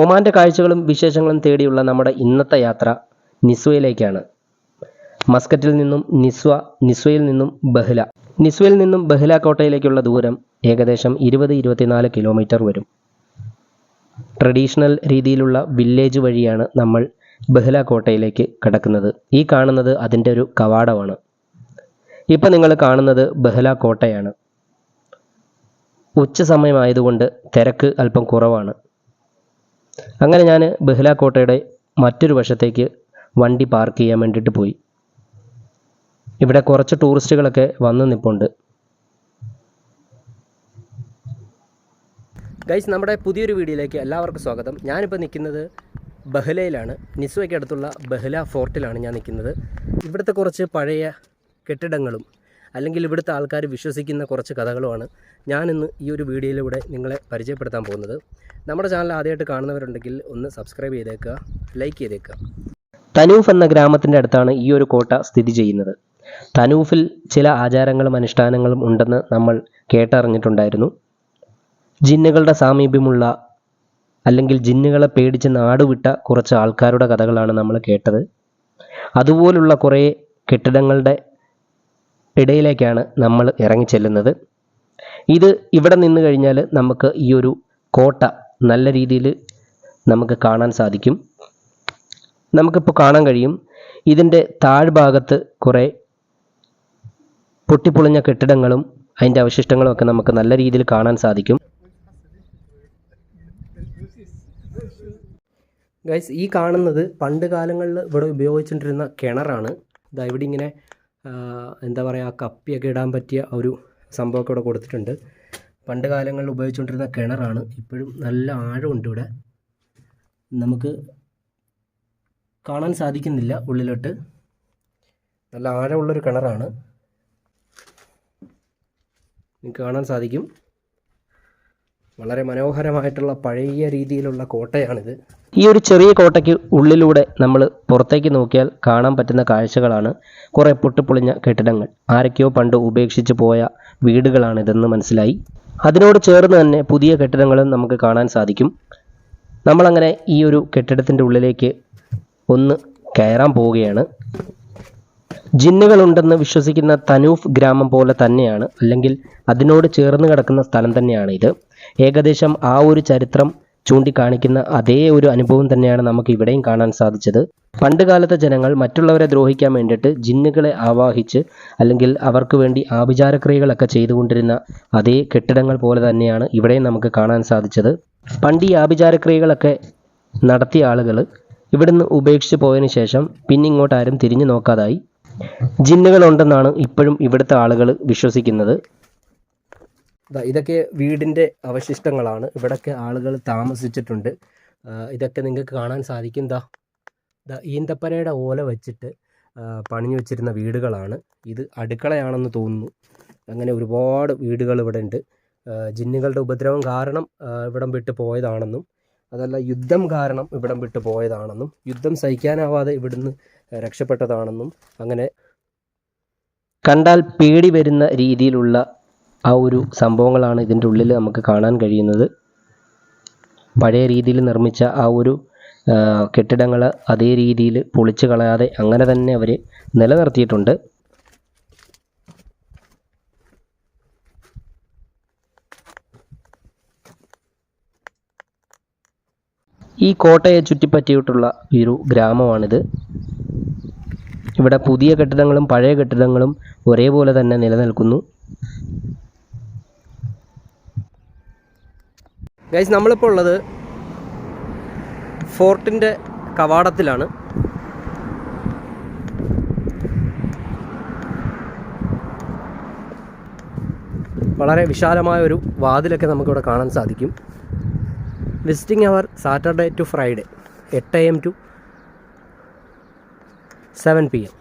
ഒമാന്റെ കാഴ്ചകളും വിശേഷങ്ങളും തേടിയുള്ള നമ്മുടെ ഇന്നത്തെ യാത്ര നിസ്വയിലേക്കാണ്. മസ്കറ്റിൽ നിന്നും നിസ്വ നിസ്വയിൽ നിന്നും ബഹ്ല. നിസ്വയിൽ നിന്നും ബഹ്ല കോട്ടയിലേക്കുള്ള ദൂരം ഏകദേശം ഇരുപത് ഇരുപത്തിനാല് കിലോമീറ്റർ വരും. ട്രഡീഷണൽ രീതിയിലുള്ള വില്ലേജ് വഴിയാണ് നമ്മൾ ബഹ്ല കോട്ടയിലേക്ക് കടക്കുന്നത്. ഈ കാണുന്നത് അതിന്റെ ഒരു കവാടമാണ്. ഇപ്പം നിങ്ങൾ കാണുന്നത് ബഹ്ല കോട്ടയാണ്. ഉച്ച സമയമായതുകൊണ്ട് തിരക്ക് അല്പം കുറവാണ്. അങ്ങനെ ഞാൻ ബഹ്ല കോട്ടയുടെ മറ്റൊരു വശത്തേക്ക് വണ്ടി പാർക്ക് ചെയ്യാൻ വേണ്ടിയിട്ട് പോയി. ഇവിടെ കുറച്ച് ടൂറിസ്റ്റുകളൊക്കെ വന്നു നിൽപ്പുണ്ട് ഗൈസ് നമ്മുടെ പുതിയൊരു വീഡിയോയിലേക്ക് എല്ലാവർക്കും സ്വാഗതം. ഞാനിപ്പോൾ നിൽക്കുന്നത് ബഹ്ലയിലാണ്. നിസ്വയ്ക്ക് അടുത്തുള്ള ബഹ്ല ഫോർട്ടിലാണ് ഞാൻ നിൽക്കുന്നത് ഇവിടുത്തെ കുറച്ച് പഴയ കെട്ടിടങ്ങളും അല്ലെങ്കിൽ ഇവിടുത്തെ ആൾക്കാർ വിശ്വസിക്കുന്ന കുറച്ച് കഥകളുമാണ് ഞാനിന്ന് ഈ ഒരു വീഡിയോയിലൂടെ നിങ്ങളെ പരിചയപ്പെടുത്താൻ പോകുന്നത്. നമ്മുടെ ചാനൽ ആദ്യമായിട്ട് കാണുന്നവരുണ്ടെങ്കിൽ ഒന്ന് സബ്സ്ക്രൈബ് ചെയ്തേക്കുക ലൈക്ക് ചെയ്തേക്കുക. തനൂഫ് എന്ന ഗ്രാമത്തിന്റെ അടുത്താണ് ഈ ഒരു കോട്ട സ്ഥിതി ചെയ്യുന്നത്. തനൂഫിൽ ചില ആചാരങ്ങളും അനുഷ്ഠാനങ്ങളും ഉണ്ടെന്ന് നമ്മൾ കേട്ടറിഞ്ഞിട്ടുണ്ടായിരുന്നു. ജിന്നുകളുടെ സാമീപ്യമുള്ള അല്ലെങ്കിൽ ജിന്നുകളെ പേടിച്ച് നാടുവിട്ട കുറച്ച് ആൾക്കാരുടെ കഥകളാണ് നമ്മൾ കേട്ടത്. അതുപോലുള്ള കുറേ കെട്ടിടങ്ങളുടെ ഇടയിലേക്കാണ് നമ്മൾ ഇറങ്ങിച്ചെല്ലുന്നത് ഇത് ഇവിടെ നിന്ന് കഴിഞ്ഞാൽ നമുക്ക് ഈ ഒരു കോട്ട നല്ല രീതിയിൽ നമുക്ക് കാണാൻ സാധിക്കും. നമുക്കിപ്പോൾ കാണാൻ കഴിയും. ഇതിന്റെ താഴ്ഭാഗത്ത് കുറേ പൊട്ടിപ്പൊളിഞ്ഞ കെട്ടിടങ്ങളും അതിന്റെ അവശിഷ്ടങ്ങളും ഒക്കെ നമുക്ക് നല്ല രീതിയിൽ കാണാൻ സാധിക്കും. ഗൈസ് ഈ കാണുന്നത് പണ്ട് കാലങ്ങളിൽ ഇവിടെ ഉപയോഗിച്ചിട്ടിരുന്ന കിണറാണ്. ഇതാ ഇവിടെ ഇങ്ങനെ എന്താ പറയുക കപ്പിയൊക്കെ ഇടാൻ പറ്റിയ ഒരു സംഭവമൊക്കെ ഇവിടെ കൊടുത്തിട്ടുണ്ട്. പണ്ട് കാലങ്ങളിൽ ഉപയോഗിച്ചുകൊണ്ടിരുന്ന കിണറാണ്. ഇപ്പോഴും നല്ല ആഴമുണ്ട് ഇവിടെ. നമുക്ക് കാണാൻ സാധിക്കുന്നില്ല ഉള്ളിലോട്ട്. നല്ല ആഴമുള്ളൊരു കിണറാണ്. കാണാൻ സാധിക്കും. വളരെ മനോഹരമായിട്ടുള്ള പഴയ രീതിയിലുള്ള കോട്ടയാണിത്. ഈ ഒരു ചെറിയ കോട്ടയ്ക്ക് ഉള്ളിലൂടെ നമ്മൾ പുറത്തേക്ക് നോക്കിയാൽ കാണാൻ പറ്റുന്ന കാഴ്ചകളാണ് കുറേ പൊട്ടിപ്പൊളിഞ്ഞ കെട്ടിടങ്ങൾ. ആരൊക്കെയോ പണ്ട് ഉപേക്ഷിച്ച് പോയ വീടുകളാണിതെന്ന് മനസ്സിലായി. അതിനോട് ചേർന്ന് തന്നെ പുതിയ കെട്ടിടങ്ങളും നമുക്ക് കാണാൻ സാധിക്കും. നമ്മളങ്ങനെ ഈ ഒരു കെട്ടിടത്തിന്റെ ഉള്ളിലേക്ക് ഒന്ന് കയറാൻ പോവുകയാണ്. ജിന്നുകളുണ്ടെന്ന് വിശ്വസിക്കുന്ന തനൂഫ് ഗ്രാമം പോലെ തന്നെയാണ്. അല്ലെങ്കിൽ അതിനോട് ചേർന്ന് കിടക്കുന്ന സ്ഥലം തന്നെയാണ് ഇത് ഏകദേശം ആ ഒരു ചരിത്രം ചൂണ്ടിക്കാണിക്കുന്ന അതേ ഒരു അനുഭവം തന്നെയാണ് നമുക്ക് ഇവിടെയും കാണാൻ സാധിച്ചത്. പണ്ടുകാലത്തെ ജനങ്ങൾ മറ്റുള്ളവരെ ദ്രോഹിക്കാൻ വേണ്ടിയിട്ട് ജിന്നുകളെ ആവാഹിച്ച് അല്ലെങ്കിൽ അവർക്ക് വേണ്ടി ആഭിചാരക്രിയകളൊക്കെ ചെയ്തുകൊണ്ടിരുന്ന അതേ കെട്ടിടങ്ങൾ പോലെ തന്നെയാണ് ഇവിടെയും നമുക്ക് കാണാൻ സാധിച്ചത്. പണ്ട് ഈ ആഭിചാരക്രിയകളൊക്കെ നടത്തിയ ആളുകൾ ഇവിടുന്ന് ഉപേക്ഷിച്ച് പോയതിനു ശേഷം പിന്നെ ഇങ്ങോട്ട് ആരും തിരിഞ്ഞു നോക്കാതായി. ജിന്നുകളുണ്ടെന്നാണ് ഇപ്പോഴും ഇവിടുത്തെ ആളുകൾ വിശ്വസിക്കുന്നത്. ഇതൊക്കെ വീടിന്റെ അവശിഷ്ടങ്ങളാണ്. ഇവിടൊക്കെ ആളുകൾ താമസിച്ചിട്ടുണ്ട്. ഇതൊക്കെ നിങ്ങൾക്ക് കാണാൻ സാധിക്കും. ദാ ദാ ഈന്തപ്പനയുടെ ഓല വെച്ചിട്ട് പണിഞ്ഞു വെച്ചിരുന്ന വീടുകളാണ്. ഇത് അടുക്കളയാണെന്ന് തോന്നുന്നു. അങ്ങനെ ഒരുപാട് വീടുകൾ ഇവിടെ ഉണ്ട്. ജിന്നുകളുടെ ഉപദ്രവം കാരണം ഇവിടം വിട്ട് പോയതാണെന്നും അതല്ല യുദ്ധം കാരണം ഇവിടം വിട്ട് പോയതാണെന്നും യുദ്ധം സഹിക്കാനാവാതെ ഇവിടുന്ന് രക്ഷപ്പെട്ടതാണെന്നും അങ്ങനെ കണ്ടാൽ പേടി വരുന്ന രീതിയിലുള്ള ആ ഒരു സംഭവങ്ങളാണ് ഇതിന്റെ ഉള്ളിൽ നമുക്ക് കാണാൻ കഴിയുന്നത്. പഴയ രീതിയിൽ നിർമ്മിച്ച ആ ഒരു കെട്ടിടങ്ങൾ അതേ രീതിയിൽ പൊളിച്ചു കളയാതെ അങ്ങനെ തന്നെ അവർ നിലനിർത്തിയിട്ടുണ്ട്. ഈ കോട്ടയെ ചുറ്റിപ്പറ്റിയിട്ടുള്ള ഒരു ഗ്രാമമാണിത്. ഇവിടെ പുതിയ കെട്ടിടങ്ങളും പഴയ കെട്ടിടങ്ങളും ഒരേപോലെ തന്നെ നിലനിൽക്കുന്നു. ഗൈസ് നമ്മളിപ്പോൾ ഉള്ളത് ഫോർട്ടിന്റെ കവാടത്തിലാണ്. വളരെ വിശാലമായ ഒരു വാതിലൊക്കെ നമുക്കിവിടെ കാണാൻ സാധിക്കും. Visiting hour Saturday to Friday എട്ട് A M to seven P M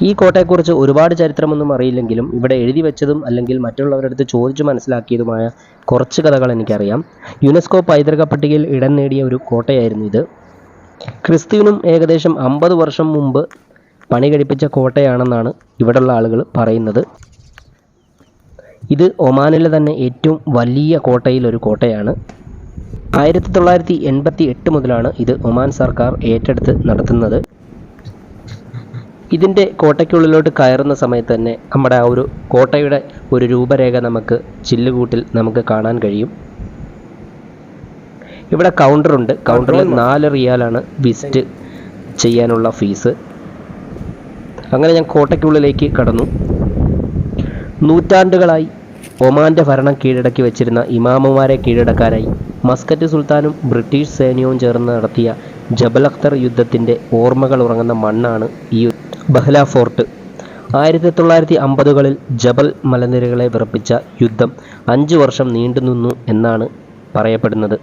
ഈ കോട്ടയെക്കുറിച്ച് ഒരുപാട് ചരിത്രമൊന്നും അറിയില്ലെങ്കിലും ഇവിടെ എഴുതി വെച്ചതും അല്ലെങ്കിൽ മറ്റുള്ളവരുടെ അടുത്ത് ചോദിച്ചു മനസ്സിലാക്കിയതുമായ കുറച്ച് കഥകൾ എനിക്കറിയാം. യുനെസ്കോ പൈതൃക പട്ടികയിൽ ഇടം നേടിയ ഒരു കോട്ടയായിരുന്നു ഇത്. ക്രിസ്തുവിനും ഏകദേശം അമ്പത് വർഷം മുമ്പ് പണി കഴിപ്പിച്ച കോട്ടയാണെന്നാണ് ഇവിടെയുള്ള ആളുകൾ പറയുന്നത്. ഇത് ഒമാനിലെ തന്നെ ഏറ്റവും വലിയ കോട്ടയിൽ ഒരു കോട്ടയാണ്. ആയിരത്തി തൊള്ളായിരത്തി എൺപത്തി എട്ട് മുതലാണ് ഇത് ഒമാൻ സർക്കാർ ഏറ്റെടുത്ത് നടത്തുന്നത്. ഇതിന്റെ കോട്ടയ്ക്കുള്ളിലോട്ട് കയറുന്ന സമയത്ത് തന്നെ നമ്മുടെ ആ ഒരു കോട്ടയുടെ ഒരു രൂപരേഖ നമുക്ക് ചില്ലുകൂട്ടിൽ നമുക്ക് കാണാൻ കഴിയും. ഇവിടെ കൗണ്ടറുണ്ട് കൗണ്ടറിൽ നാല് റിയാലാണ് വിസിറ്റ് ചെയ്യാനുള്ള ഫീസ് അങ്ങനെ ഞാൻ കോട്ടയ്ക്കുള്ളിലേക്ക് കടന്നു. നൂറ്റാണ്ടുകളായി ഒമാന്റെ ഭരണം കീഴടക്കി വെച്ചിരുന്ന ഇമാമുമാരെ കീഴടക്കാനായി മസ്കറ്റ് സുൽത്താനും ബ്രിട്ടീഷ് സൈന്യവും ചേർന്ന് നടത്തിയ ജബൽ അഖ്തർ യുദ്ധത്തിന്റെ ഓർമ്മകൾ ഉറങ്ങുന്ന മണ്ണാണ് ഈ ബഹ്ല ഫോർട്ട്. ആയിരത്തി തൊള്ളായിരത്തി അമ്പതുകളിൽ ജബൽ മലനിരകളെ വിറപ്പിച്ച യുദ്ധം അഞ്ച് വർഷം നീണ്ടുനിന്നു എന്നാണ് പറയപ്പെടുന്നത്.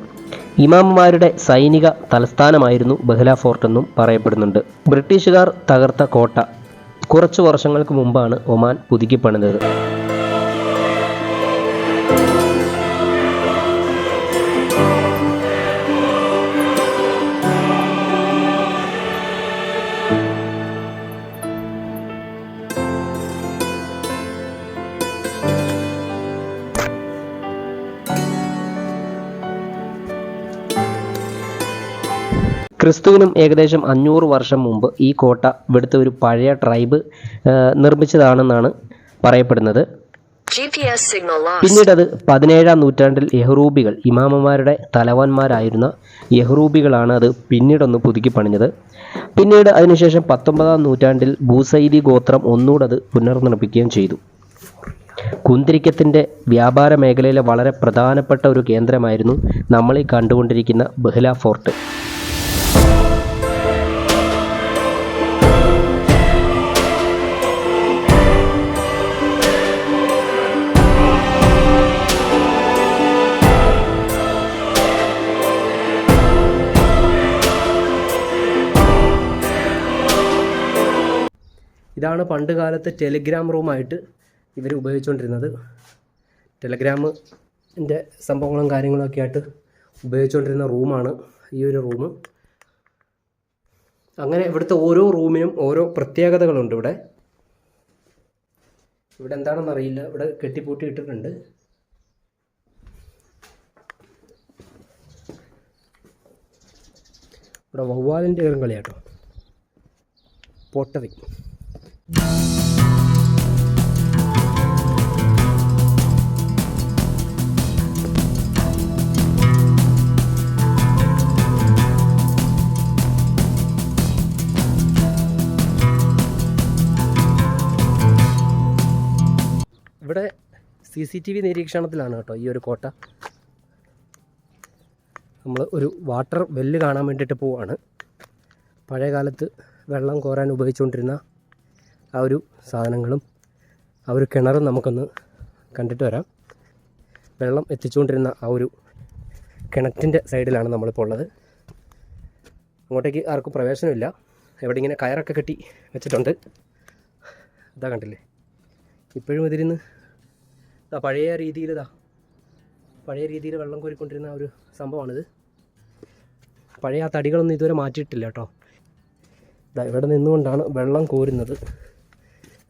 ഇമാമുമാരുടെ സൈനിക തലസ്ഥാനമായിരുന്നു ബഹ്ല ഫോർട്ട് എന്നും പറയപ്പെടുന്നുണ്ട്. ബ്രിട്ടീഷുകാർ തകർത്ത കോട്ട കുറച്ചു വർഷങ്ങൾക്ക് മുമ്പാണ് ഒമാൻ പുതുക്കിപ്പണിതത്. ക്രിസ്തുവിനും ഏകദേശം അഞ്ഞൂറ് വർഷം മുമ്പ് ഈ കോട്ട ഇവിടുത്തെ ഒരു പഴയ ട്രൈബ് നിർമ്മിച്ചതാണെന്നാണ് പറയപ്പെടുന്നത്. പിന്നീട് അത് പതിനേഴാം നൂറ്റാണ്ടിൽ യഹ്റൂബികൾ ഇമാമമാരുടെ തലവന്മാരായിരുന്ന യഹ്റൂബികളാണ് അത് പിന്നീടൊന്ന് പുതുക്കി പണിഞ്ഞത്. പിന്നീട് അതിനുശേഷം പത്തൊമ്പതാം നൂറ്റാണ്ടിൽ ബൂസൈദി ഗോത്രം ഒന്നുകൂടെ അത് പുനർനിർമ്മിക്കുകയും ചെയ്തു. കുന്തിരിക്കത്തിന്റെ വ്യാപാര മേഖലയിലെ വളരെ പ്രധാനപ്പെട്ട ഒരു കേന്ദ്രമായിരുന്നു നമ്മൾ ഈ കണ്ടുകൊണ്ടിരിക്കുന്ന ബഹ്ല ഫോർട്ട്. ഇതാണ് പണ്ട് കാലത്ത് ടെലിഗ്രാം റൂമായിട്ട് ഇവർ ഉപയോഗിച്ചുകൊണ്ടിരുന്നത് ടെലഗ്രാമിന്റെ സംഭവങ്ങളും കാര്യങ്ങളൊക്കെ ആയിട്ട് ഉപയോഗിച്ചുകൊണ്ടിരുന്ന റൂമാണ് ഈ ഒരു റൂം. അങ്ങനെ ഇവിടുത്തെ ഓരോ റൂമിനും ഓരോ പ്രത്യേകതകളുണ്ട് ഇവിടെ. ഇവിടെ എന്താണെന്ന് അറിയില്ല. ഇവിടെ കെട്ടിപ്പൂട്ടി ഇട്ടിട്ടുണ്ട്. ഇവിടെ വവ്വാലിന്റെ ഏറും കളിയാട്ടോ. Pottery. C C T V നിരീക്ഷണത്തിലാണ് കേട്ടോ ഈ ഒരു കോട്ട. നമ്മൾ ഒരു വാട്ടർ വെല്ല് കാണാൻ വേണ്ടിയിട്ട് പോവാണ്. പഴയ കാലത്ത് വെള്ളം കോരാൻ ഉപയോഗിച്ചുകൊണ്ടിരുന്ന ആ ഒരു സാധനങ്ങളും ആ ഒരു കിണറും നമുക്കൊന്ന് കണ്ടിട്ട് വരാം. വെള്ളം എത്തിച്ചുകൊണ്ടിരുന്ന ആ ഒരു കിണറ്റിന്റെ സൈഡിലാണ് നമ്മളിപ്പോൾ ഉള്ളത്. അങ്ങോട്ടേക്ക് ആർക്കും പ്രവേശനമില്ല. എവിടെ ഇങ്ങനെ കയറൊക്കെ കെട്ടി വെച്ചിട്ടുണ്ട്. അതാ കണ്ടില്ലേ? ഇപ്പോഴും ഇതിരുന്ന് ഇതാ പഴയ രീതിയിൽ ഇതാ പഴയ രീതിയിൽ വെള്ളം കോരിക്കൊണ്ടിരുന്ന ഒരു സംഭവമാണിത്. പഴയ ആ തടികളൊന്നും ഇതുവരെ മാറ്റിയിട്ടില്ല കേട്ടോ. ഇതാ ഇവിടെ നിന്നുകൊണ്ടാണ് വെള്ളം കോരുന്നത്.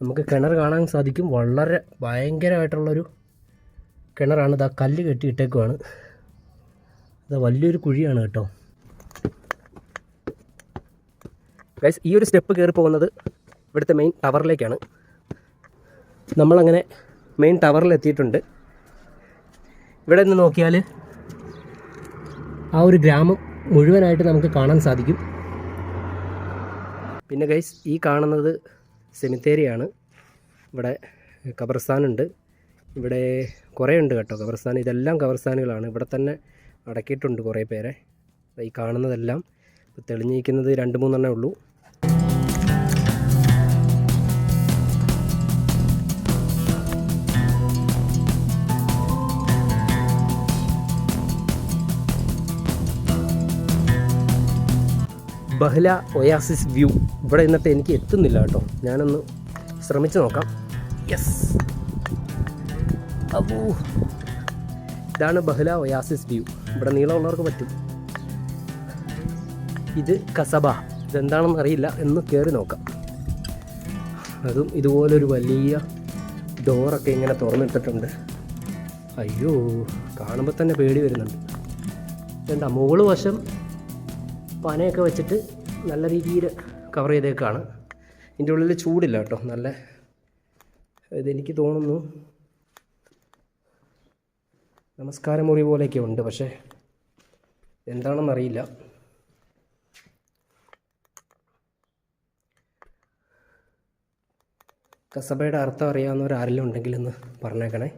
നമുക്ക് കിണർ കാണാൻ സാധിക്കും. വളരെ ഭയങ്കരമായിട്ടുള്ളൊരു കിണറാണ്. ഇതാ കല്ല് കെട്ടിയിട്ടേക്കുവാണ് ഇതാ വലിയൊരു കുഴിയാണ് കേട്ടോ. ഗൈസ് ഈ ഒരു സ്റ്റെപ്പ് കയറി പോകുന്നത് ഇവിടുത്തെ മെയിൻ ടവറിലേക്കാണ് നമ്മളങ്ങനെ മെയിൻ ടവറിൽ എത്തിയിട്ടുണ്ട്. ഇവിടെ നിന്ന് നോക്കിയാൽ ആ ഒരു ഗ്രാമം മുഴുവനായിട്ട് നമുക്ക് കാണാൻ സാധിക്കും. പിന്നെ ഗൈസ് ഈ കാണുന്നത് സെമിത്തേരിയാണ് ഇവിടെ ഖബർസ്ഥാനുണ്ട് ഇവിടെ കുറേ ഉണ്ട് കേട്ടോ ഖബർസ്ഥാൻ. ഇതെല്ലാം ഖബർസ്ഥാനുകളാണ്. ഇവിടെ തന്നെ അടക്കിയിട്ടുണ്ട് കുറേ പേരെ. ഈ കാണുന്നതെല്ലാം തെളിഞ്ഞിരിക്കുന്നത് രണ്ട് മൂന്നെണ്ണേ ഉള്ളൂ. Bahla oasis view. ഇവിടെ ഇന്നത്തെ എനിക്ക് എത്തുന്നില്ല കേട്ടോ. ഞാനൊന്ന് ശ്രമിച്ചു നോക്കാം. യെസ് അബൂ ഇതാണ് ബഹ്ല ഒയാസിസ് വ്യൂ. ഇവിടെ നീളമുള്ളവർക്ക് പറ്റും. ഇത് കസബ. ഇതെന്താണെന്ന് അറിയില്ല. എന്ന് കയറി നോക്കാം. അതും ഇതുപോലൊരു വലിയ ഡോറൊക്കെ ഇങ്ങനെ തുറന്നിട്ടിട്ടുണ്ട്. അയ്യോ കാണുമ്പോൾ തന്നെ പേടി വരുന്നുണ്ട്. എന്താ മുകൾ വശം പനയൊക്കെ വെച്ചിട്ട് നല്ല രീതിയിൽ കവർ ചെയ്തേക്കാണ്. ഇതിന്റെ ഉള്ളിൽ ചൂടില്ല കേട്ടോ നല്ല ഇതെനിക്ക് തോന്നുന്നു. നമസ്കാര മുറി പോലെയൊക്കെ ഉണ്ട് പക്ഷേ എന്താണെന്നറിയില്ല കസബയുടെ അർത്ഥം അറിയാവുന്നവർ ആരെങ്കിലും ഉണ്ടെങ്കിലൊന്ന് പറഞ്ഞേക്കണേ.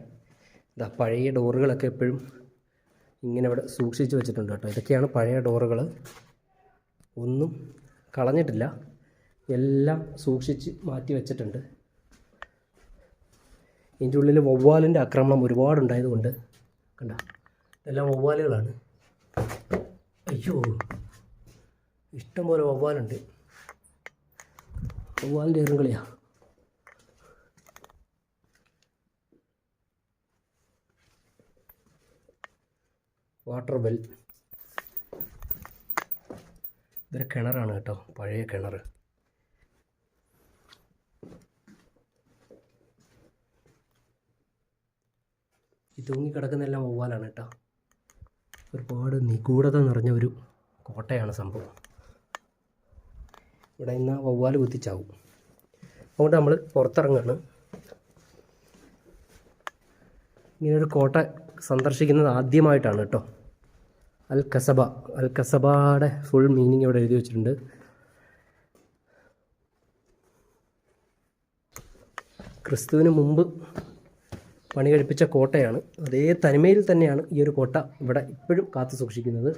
ഇതാ പഴയ ഡോറുകളൊക്കെ എപ്പോഴും ഇങ്ങനെ ഇവിടെ സൂക്ഷിച്ച് വെച്ചിട്ടുണ്ട് കേട്ടോ. ഇതൊക്കെയാണ് പഴയ ഡോറുകൾ ഒന്നും കളഞ്ഞിട്ടില്ല. എല്ലാം സൂക്ഷിച്ച് മാറ്റി വെച്ചിട്ടുണ്ട്. ഇതിന്റെ ഉള്ളിൽ വവ്വാലിന്റെ ആക്രമണം ഒരുപാടുണ്ടായതുകൊണ്ട് കണ്ട? ഇതെല്ലാം വവ്വാലുകളാണ്. അയ്യോ ഇഷ്ടംപോലെ വവ്വാലുണ്ട്. വവ്വാലിന്റെ ഏറുകളിയാ വാട്ടർ വെൽ ഇതൊരു കിണറാണ് കേട്ടോ പഴയ കിണർ ഈ തൂങ്ങിക്കിടക്കുന്നെല്ലാം വവ്വാലാണ് കേട്ടോ. ഒരുപാട് നിഗൂഢത നിറഞ്ഞ ഒരു കോട്ടയാണ് സംഭവം. ഇവിടെ ഇന്ന് വവ്വാൽ കുത്തിച്ചാവും. അതുകൊണ്ട് നമ്മൾ പുറത്തിറങ്ങാണ്. ഇങ്ങനൊരു കോട്ട സന്ദർശിക്കുന്നത് ആദ്യമായിട്ടാണ് കേട്ടോ. അൽ കസബ അൽ കസബയുടെ ഫുൾ മീനിങ് ഇവിടെ എഴുതി വെച്ചിട്ടുണ്ട്. ക്രിസ്തുവിന് മുമ്പ് പണി കഴിപ്പിച്ച കോട്ടയാണ്. അതേ തനിമയിൽ തന്നെയാണ് ഈ ഒരു കോട്ട ഇവിടെ ഇപ്പോഴും കാത്തു സൂക്ഷിക്കുന്നത്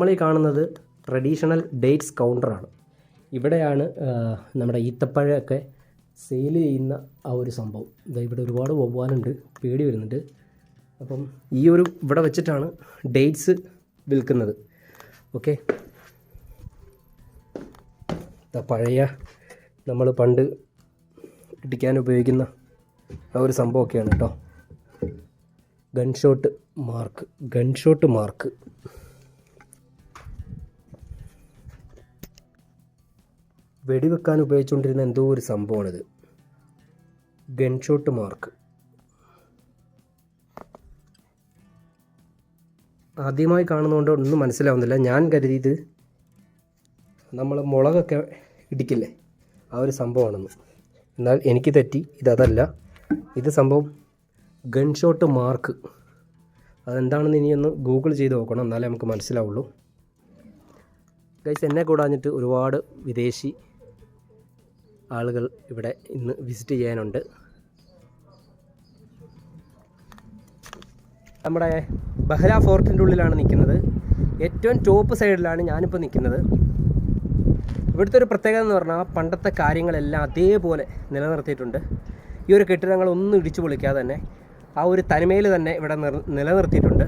നമ്മളീ കാണുന്നത് ട്രഡീഷണൽ ഡേറ്റ്സ് കൗണ്ടറാണ് ഇവിടെയാണ് നമ്മുടെ ഈത്തപ്പഴമൊക്കെ സെയിൽ ചെയ്യുന്ന ആ ഒരു സംഭവം. ഇവിടെ ഒരുപാട് വവ്വാലുണ്ട് പേടി വരുന്നുണ്ട്. അപ്പം ഈ ഒരു ഇവിടെ വെച്ചിട്ടാണ് ഡേറ്റ്സ് വിൽക്കുന്നത്. ഓക്കെ പഴയ നമ്മൾ പണ്ട് ഇടിക്കാൻ ഉപയോഗിക്കുന്ന ആ ഒരു സംഭവമൊക്കെയാണ് കേട്ടോ. ഗൺഷോട്ട് മാർക്ക് ഗൺഷോട്ട് മാർക്ക് വെടിവെക്കാൻ ഉപയോഗിച്ചുകൊണ്ടിരുന്ന എന്തോ ഒരു സംഭവമാണിത്. ഗൺഷോട്ട് മാർക്ക് ആദ്യമായി കാണുന്നതുകൊണ്ട് ഒന്നും മനസ്സിലാവുന്നില്ല. ഞാൻ കരുതിയത് നമ്മൾ മുളകൊക്കെ ഇടിക്കില്ലേ? ആ ഒരു സംഭവമാണെന്ന്. എന്നാൽ എനിക്ക് തെറ്റി. ഇതല്ല ഇത് സംഭവം ഗൺഷോട്ട് മാർക്ക് അതെന്താണെന്ന് ഇനിയൊന്ന് ഗൂഗിൾ ചെയ്ത് നോക്കണം. എന്നാലേ നമുക്ക് മനസ്സിലാവുള്ളൂ. ഗൈസ് എന്നെ കൂടാഞ്ഞിട്ട് ഒരുപാട് വിദേശി ആളുകൾ ഇവിടെ ഇന്ന് വിസിറ്റ് ചെയ്യാനുണ്ട്. നമ്മുടെ ബഹ്ല ഫോർട്ടിന്റെ ഉള്ളിലാണ് നിൽക്കുന്നത്. ഏറ്റവും ടോപ്പ് സൈഡിലാണ് ഞാനിപ്പോൾ നിൽക്കുന്നത്. ഇവിടുത്തെ ഒരു പ്രത്യേകത എന്ന് പറഞ്ഞാൽ പണ്ടത്തെ കാര്യങ്ങളെല്ലാം അതേപോലെ നിലനിർത്തിയിട്ടുണ്ട്. ഈ ഒരു കെട്ടിടങ്ങളൊന്നും ഇടിച്ചു പൊളിക്കാതെ തന്നെ ആ ഒരു തനിമയിൽ തന്നെ ഇവിടെ നിർ- നിലനിർത്തിയിട്ടുണ്ട്.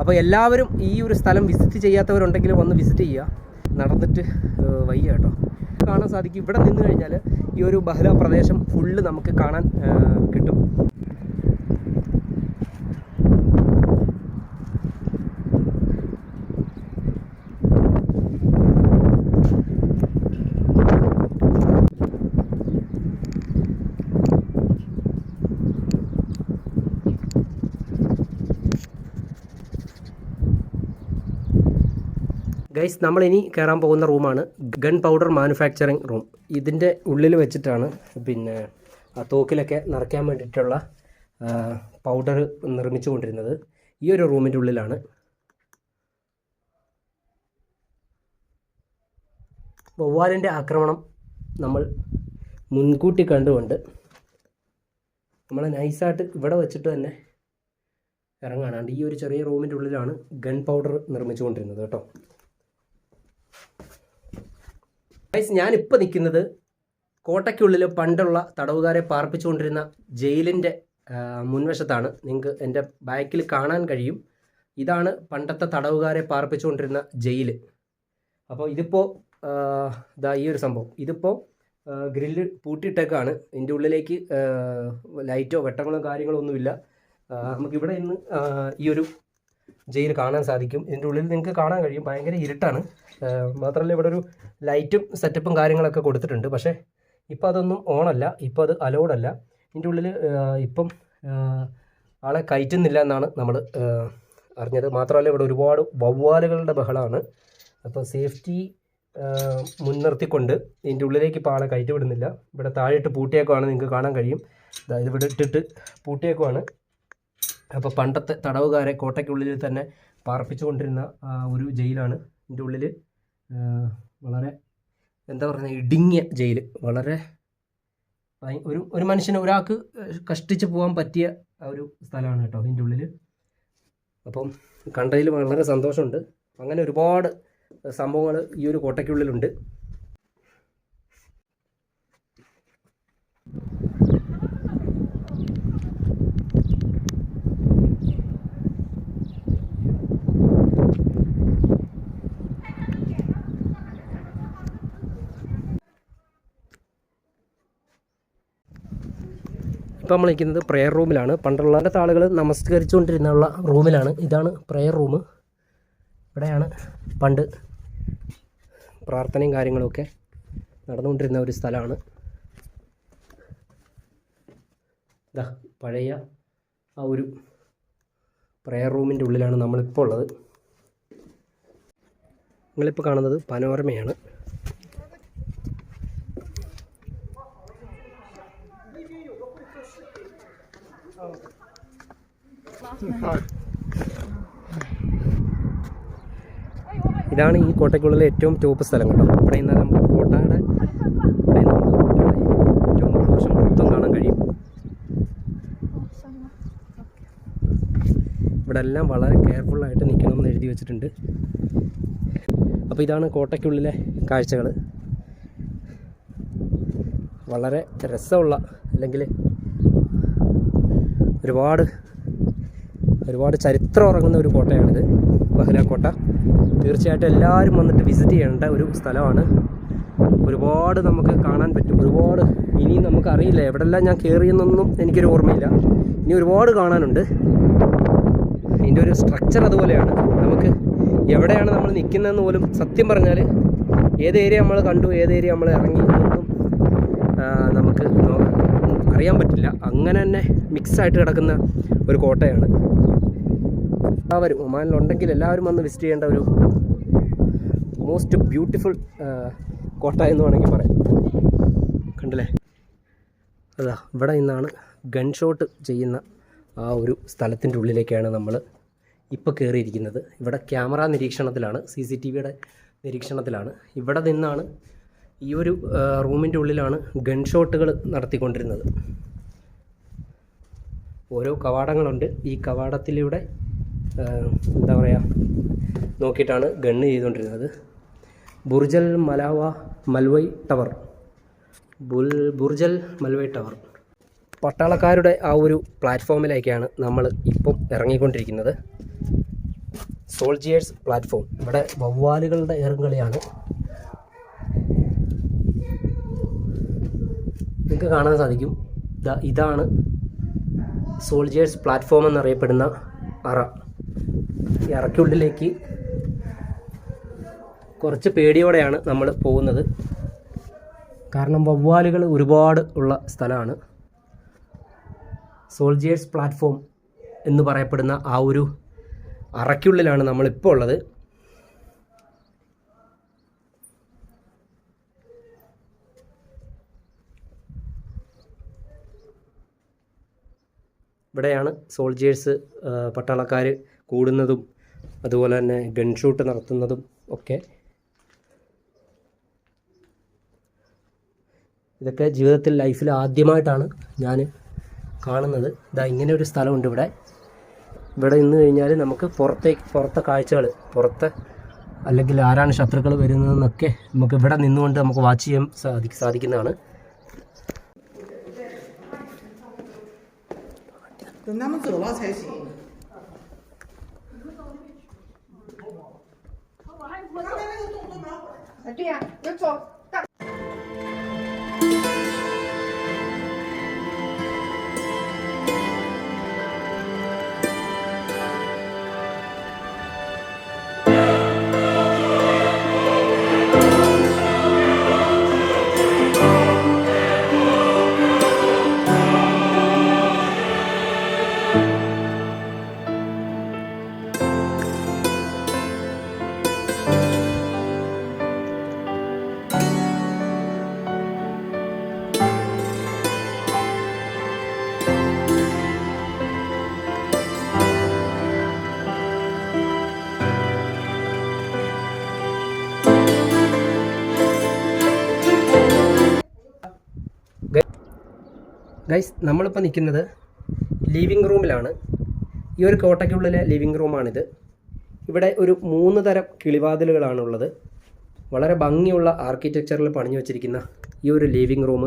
അപ്പോൾ എല്ലാവരും ഈ ഒരു സ്ഥലം വിസിറ്റ് ചെയ്യാത്തവരുണ്ടെങ്കിൽ വന്ന് വിസിറ്റ് ചെയ്യുക. നടന്നിട്ട് വയ്യ കേട്ടോ. കാണാൻ സാധിക്കും. ഇവിടെ നിന്ന് കഴിഞ്ഞാൽ ഈ ഒരു ബഹ്ല പ്രദേശം ഫുള്ള് നമുക്ക് കാണാൻ കിട്ടും. ഗൈസ് നമ്മൾ ഇനി കയറാൻ പോകുന്ന റൂമാണ് ഗൺ പൗഡർ മാനുഫാക്ചറിങ് റൂം. ഇതിന്റെ ഉള്ളിൽ വെച്ചിട്ടാണ് പിന്നെ ആ തോക്കിലൊക്കെ നിറയ്ക്കാൻ വേണ്ടിയിട്ടുള്ള പൗഡർ നിർമ്മിച്ചു കൊണ്ടിരുന്നത് ഈ ഒരു റൂമിന്റെ ഉള്ളിലാണ്. വവ്വാലിന്റെ ആക്രമണം നമ്മൾ മുൻകൂട്ടി കണ്ടുകൊണ്ട് നമ്മൾ നൈസായിട്ട് ഇവിടെ വെച്ചിട്ട് തന്നെ ഇറങ്ങാനാണ്ട് ഈ ഒരു ചെറിയ റൂമിന്റെ ഉള്ളിലാണ് ഗൺ പൗഡർ നിർമ്മിച്ചുകൊണ്ടിരുന്നത് കേട്ടോ. ഗൈസ് ഞാനിപ്പോൾ നിൽക്കുന്നത് കോട്ടയ്ക്കുള്ളിൽ പണ്ടുള്ള തടവുകാരെ പാർപ്പിച്ചുകൊണ്ടിരുന്ന ജയിലിന്റെ മുൻവശത്താണ്. നിങ്ങൾക്ക് എന്റെ ബാക്കിൽ കാണാൻ കഴിയും. ഇതാണ് പണ്ടത്തെ തടവുകാരെ പാർപ്പിച്ചുകൊണ്ടിരുന്ന ജയിൽ അപ്പോൾ ഇതിപ്പോൾ ഇതാ ഈ ഒരു സംഭവം. ഇതിപ്പോൾ ഗ്രില്ല് പൂട്ടിയിട്ടേക്കാണ്. ഇതിന്റെ ഉള്ളിലേക്ക് ലൈറ്റോ വെട്ടങ്ങളോ കാര്യങ്ങളോ ഒന്നുമില്ല. നമുക്കിവിടെ ഇന്ന് ഈ ഒരു ജയിൽ കാണാൻ സാധിക്കും. ഇതിന്റെ ഉള്ളിൽ നിങ്ങൾക്ക് കാണാൻ കഴിയും. ഭയങ്കര ഇരുട്ടാണ്. മാത്രമല്ല ഇവിടെ ഒരു ലൈറ്റും സെറ്റപ്പും കാര്യങ്ങളൊക്കെ കൊടുത്തിട്ടുണ്ട്. പക്ഷേ ഇപ്പോൾ അതൊന്നും ഓണല്ല. ഇപ്പോൾ അത് അലൗഡ് അല്ല. ഇതിന്റെ ഉള്ളിൽ ഇപ്പം ആളെ കയറ്റുന്നില്ല എന്നാണ് നമ്മൾ അറിഞ്ഞത്. മാത്രമല്ല ഇവിടെ ഒരുപാട് വവ്വാലുകളുടെ ബഹളമാണ് അപ്പോൾ സേഫ്റ്റി മുൻനിർത്തിക്കൊണ്ട് ഇതിന്റെ ഉള്ളിലേക്ക് ഇപ്പോൾ ആളെ കയറ്റി വിടുന്നില്ല. ഇവിടെ താഴെയിട്ട് പൂട്ടിയേക്കുവാണ്. നിങ്ങൾക്ക് കാണാൻ കഴിയും. അതായത് ഇവിടെ ഇട്ടിട്ട് പൂട്ടിയേക്കുവാണ്. അപ്പോൾ പണ്ടത്തെ തടവുകാരെ കോട്ടയ്ക്കുള്ളിൽ തന്നെ പാർപ്പിച്ചുകൊണ്ടിരുന്ന ഒരു ജയിലാണ് ഇതിന്റെ ഉള്ളിൽ വളരെ എന്താ പറയുക ഇടുങ്ങിയ ജയിൽ വളരെ ഒരു ഒരു മനുഷ്യന് ഒരാൾക്ക് കഷ്ടിച്ച് പോകാൻ പറ്റിയ ഒരു സ്ഥലമാണ് കേട്ടോ അതിന്റെ ഉള്ളിൽ അപ്പം കണ്ടതിൽ വളരെ സന്തോഷമുണ്ട്. അങ്ങനെ ഒരുപാട് സംഭവങ്ങൾ ഈ ഒരു കോട്ടയ്ക്കുള്ളിലുണ്ട്. ഇപ്പം നമ്മൾ നിൽക്കുന്നത് പ്രെയർ റൂമിലാണ് പണ്ടുള്ള ആളുകൾ നമസ്കരിച്ചുകൊണ്ടിരുന്നുള്ള റൂമിലാണ് ഇതാണ് പ്രെയർ റൂം ഇവിടെയാണ് പണ്ട് പ്രാർത്ഥനയും കാര്യങ്ങളൊക്കെ നടന്നുകൊണ്ടിരുന്ന ഒരു സ്ഥലമാണ്. ഇതാ പഴയ ആ ഒരു പ്രെയർ റൂമിന്റെ ഉള്ളിലാണ് നമ്മളിപ്പോൾ ഉള്ളത്. നിങ്ങളിപ്പോൾ കാണുന്നത് പനോരമയാണ്. ഇതാണ് ഈ കോട്ടയ്ക്കുള്ളിലെ ഏറ്റവും ടോപ്പ് സ്ഥലം കേട്ടോ. ഇവിടെ നിന്ന് നമുക്ക് കോട്ടയുടെ ഇവിടെ ഏറ്റവും പ്രദേശം മൊത്തം കാണാൻ കഴിയും. ഇവിടെ എല്ലാം വളരെ കെയർഫുള്ളായിട്ട് നിൽക്കണമെന്ന് എഴുതി വെച്ചിട്ടുണ്ട്. അപ്പോൾ ഇതാണ് കോട്ടയ്ക്കുള്ളിലെ കാഴ്ചകൾ വളരെ രസമുള്ള അല്ലെങ്കിൽ ഒരുപാട് ഒരുപാട് ചരിത്രം ഉറങ്ങുന്ന ഒരു കോട്ടയാണിത് ബഹ്ല കോട്ട തീർച്ചയായിട്ടും എല്ലാവരും വന്നിട്ട് വിസിറ്റ് ചെയ്യേണ്ട ഒരു സ്ഥലമാണ്. ഒരുപാട് നമുക്ക് കാണാൻ പറ്റും. ഒരുപാട് ഇനിയും നമുക്കറിയില്ല എവിടെല്ലാം ഞാൻ കയറിയെന്നൊന്നും എനിക്കൊരു ഓർമ്മയില്ല. ഇനി ഒരുപാട് കാണാനുണ്ട്. ഇതിന്റെ ഒരു സ്ട്രക്ചർ അതുപോലെയാണ്. നമുക്ക് എവിടെയാണ് നമ്മൾ നിൽക്കുന്നതെന്ന് പോലും സത്യം പറഞ്ഞാൽ ഏത് ഏരിയ നമ്മൾ കണ്ടു ഏത് ഏരിയ നമ്മൾ ഇറങ്ങി എന്നൊന്നും നമുക്ക് അറിയാൻ പറ്റില്ല. അങ്ങനെ തന്നെ മിക്സായിട്ട് കിടക്കുന്ന ഒരു കോട്ടയാണ്. എല്ലാവരും ഒമാനിലുണ്ടെങ്കിൽ എല്ലാവരും വന്ന് വിസിറ്റ് ചെയ്യേണ്ട ഒരു മോസ്റ്റ് ബ്യൂട്ടിഫുൾ കോട്ട എന്ന് വേണമെങ്കിൽ പറയാം. കണ്ടില്ലേ? അതാ ഇവിടെ നിന്നാണ് ഗൺ ഷോട്ട് ചെയ്യുന്ന ആ ഒരു സ്ഥലത്തിന്റെ ഉള്ളിലേക്കാണ് നമ്മൾ ഇപ്പോൾ കയറിയിരിക്കുന്നത് ഇവിടെ ക്യാമറ നിരീക്ഷണത്തിലാണ് സി സി ടി വിയുടെ നിരീക്ഷണത്തിലാണ്. ഇവിടെ നിന്നാണ് ഈ ഒരു റൂമിന്റെ ഉള്ളിലാണ് ഗൺ ഷോട്ടുകൾ നടത്തിക്കൊണ്ടിരുന്നത്. ഓരോ കവാടങ്ങളുണ്ട്. ഈ കവാടത്തിലൂടെ എന്താ പറയുക നോക്കിയിട്ടാണ് ഗണ്ണ് ചെയ്തുകൊണ്ടിരുന്നത്. Burj al Malawa Malwai tower. ബുൽ Burj al മൽവൈ tower. പട്ടാളക്കാരുടെ ആ ഒരു പ്ലാറ്റ്ഫോമിലേക്കാണ് നമ്മൾ ഇപ്പം ഇറങ്ങിക്കൊണ്ടിരിക്കുന്നത്. Soldiers platform. ഇവിടെ വവ്വാലുകളുടെ ഏറുംകളിയാണ്. നിങ്ങൾക്ക് കാണാൻ സാധിക്കും. ഇതാണ് സോൾജിയേഴ്സ് പ്ലാറ്റ്ഫോം എന്നറിയപ്പെടുന്ന അറ. ഈ അറയ്ക്കുള്ളിലേക്ക് കുറച്ച് പേടിയോടെയാണ് നമ്മൾ പോകുന്നത്. കാരണം വവ്വാലുകൾ ഒരുപാട് ഉള്ള സ്ഥലമാണ്. സോൾജിയേഴ്സ് പ്ലാറ്റ്ഫോം എന്ന് പറയപ്പെടുന്ന ആ ഒരു അറയ്ക്കുള്ളിലാണ് നമ്മളിപ്പോൾ ഉള്ളത്. ഇവിടെയാണ് സോൾജിയേഴ്സ് പട്ടാളക്കാർ കൂടുന്നതും അതുപോലെ തന്നെ ഗൺ ഷൂട്ട് നടത്തുന്നതും ഒക്കെ. ഇതൊക്കെ ജീവിതത്തിൽ ലൈഫിൽ ആദ്യമായിട്ടാണ് ഞാൻ കാണുന്നത്. ഇതാ ഇങ്ങനെ ഒരു സ്ഥലമുണ്ട് ഇവിടെ. ഇവിടെ നിന്ന് കഴിഞ്ഞാൽ നമുക്ക് പുറത്തേക്ക് പുറത്തെ കാഴ്ചകൾ പുറത്തെ അല്ലെങ്കിൽ ആരാണ് ശത്രുക്കൾ വരുന്നതെന്നൊക്കെ നമുക്ക് ഇവിടെ നിന്നുകൊണ്ട് നമുക്ക് വാച്ച് ചെയ്യാൻ സാധി സാധിക്കുന്നതാണ്. 对呀我找 ഗൈസ് നമ്മളിപ്പോൾ നിൽക്കുന്നത് ലിവിങ് റൂമിലാണ് ഈ ഒരു കോട്ടയ്ക്കുള്ളിലെ ലിവിങ് റൂമാണിത് ഇവിടെ ഒരു മൂന്ന് തരം കിളിവാതിലുകളാണുള്ളത്. വളരെ ഭംഗിയുള്ള ആർക്കിടെക്ചറിൽ പണിഞ്ഞു വച്ചിരിക്കുന്ന ഈ ഒരു ലിവിങ് റൂം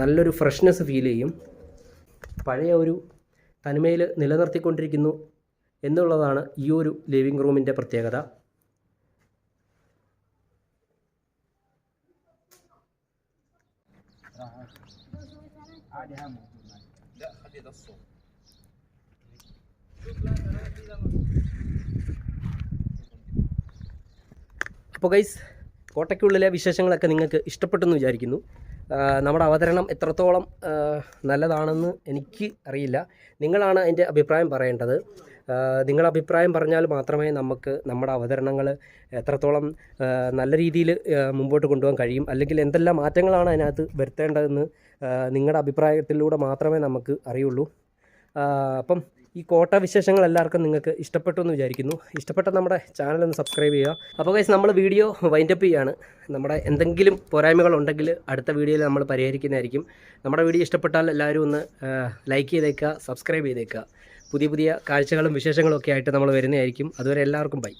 നല്ലൊരു ഫ്രഷ്നെസ് ഫീൽ ചെയ്യും. പഴയ ഒരു തനിമയിൽ നിലനിർത്തിക്കൊണ്ടിരിക്കുന്നു എന്നുള്ളതാണ് ഈ ഒരു ലിവിങ് റൂമിന്റെ പ്രത്യേകത. അപ്പോൾ ഗൈസ് കോട്ടയ്ക്കുള്ളിലെ വിശേഷങ്ങളൊക്കെ നിങ്ങൾക്ക് ഇഷ്ടപ്പെട്ടെന്ന് വിചാരിക്കുന്നു. നമ്മുടെ അവതരണം എത്രത്തോളം നല്ലതാണെന്ന് എനിക്ക് അറിയില്ല. നിങ്ങളാണ് എന്റെ അഭിപ്രായം പറയേണ്ടത്. നിങ്ങളുടെ അഭിപ്രായം പറഞ്ഞാൽ മാത്രമേ നമുക്ക് നമ്മുടെ അവതരണങ്ങൾ എത്രത്തോളം നല്ല രീതിയിൽ മുമ്പോട്ട് കൊണ്ടുപോകാൻ കഴിയും? അല്ലെങ്കിൽ എന്തെല്ലാം മാറ്റങ്ങളാണ് അതിനകത്ത് വരുത്തേണ്ടതെന്ന് നിങ്ങളുടെ അഭിപ്രായത്തിലൂടെ മാത്രമേ നമുക്ക് അറിയുള്ളൂ. അപ്പം ഈ കോട്ട വിശേഷങ്ങൾ എല്ലാവർക്കും നിങ്ങൾക്ക് ഇഷ്ടപ്പെട്ടു എന്ന് വിചാരിക്കുന്നു. ഇഷ്ടപ്പെട്ട നമ്മുടെ ചാനൽ ഒന്ന് സബ്സ്ക്രൈബ് ചെയ്യുക. അപ്പോൾ കൈസ് നമ്മൾ വീഡിയോ വൈൻഡപ്പ് ചെയ്യാണ്. നമ്മുടെ എന്തെങ്കിലും പോരായ്മകൾ ഉണ്ടെങ്കിൽ അടുത്ത വീഡിയോയിൽ നമ്മൾ പരിഹരിക്കുന്നതായിരിക്കും. നമ്മുടെ വീഡിയോ ഇഷ്ടപ്പെട്ടാൽ എല്ലാവരും ഒന്ന് ലൈക്ക് ചെയ്തേക്കുക സബ്സ്ക്രൈബ് ചെയ്തേക്കുക. പുതിയ പുതിയ കാഴ്ചകളും വിശേഷങ്ങളും ഒക്കെ ആയിട്ട് നമ്മൾ വരുന്നതായിരിക്കും. അതുവരെ എല്ലാവർക്കും ബൈ